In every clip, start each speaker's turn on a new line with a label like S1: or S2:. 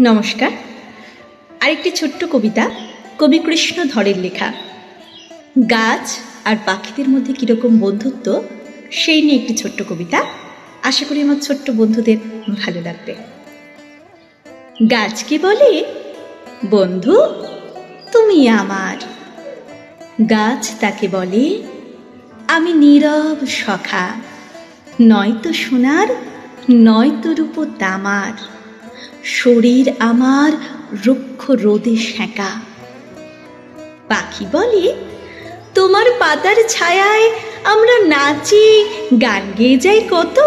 S1: নমস্কার। আরেকটি ছোট্ট কবিতা কবি কৃষ্ণ ধরের লেখা। গাছ আর পাখিদের মধ্যে কীরকম বন্ধুত্ব, সেই নিয়ে একটি ছোট্ট কবিতা। আশা করি আমার ছোট্ট বন্ধুদের ভালো লাগবে। গাছ কি বলে? বন্ধু, তুমি আমার। গাছ তাকে বলে, আমি নীরব সখা। নয়তো সোনার, নয়তো রূপ তামার শরীর আমার রুক্ষ রোদে সেঁকা। পাখি বলে, তোমার পাতার ছায়ায় আমরা নাচি, গান গেয়ে যাই কত?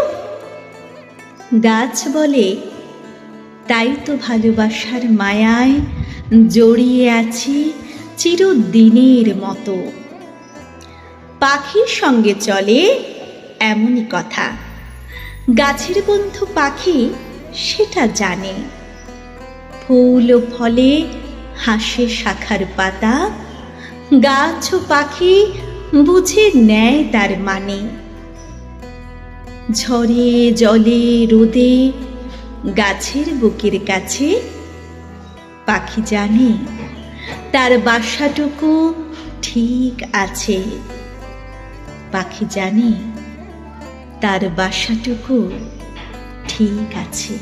S1: গাছ বলে, তাই তো ভালোবাসার মায়ায় জড়িয়ে আছি চিরদিনের মতো। পাখির সঙ্গে চলে এমনই কথা। গাছের বন্ধু পাখি সেটা জানে। ফুল ও ফলে, হাসে শাখার পাতা, গাছ ও পাখি বুঝে নেয় তার মানে। ঝড়ে, জলে, রোদে, গাছের বুকের কাছে, পাখি জানে তার বাসাটুকু ঠিক আছে। পাখি জানে তার বাসাটুকু ঠিক আছে।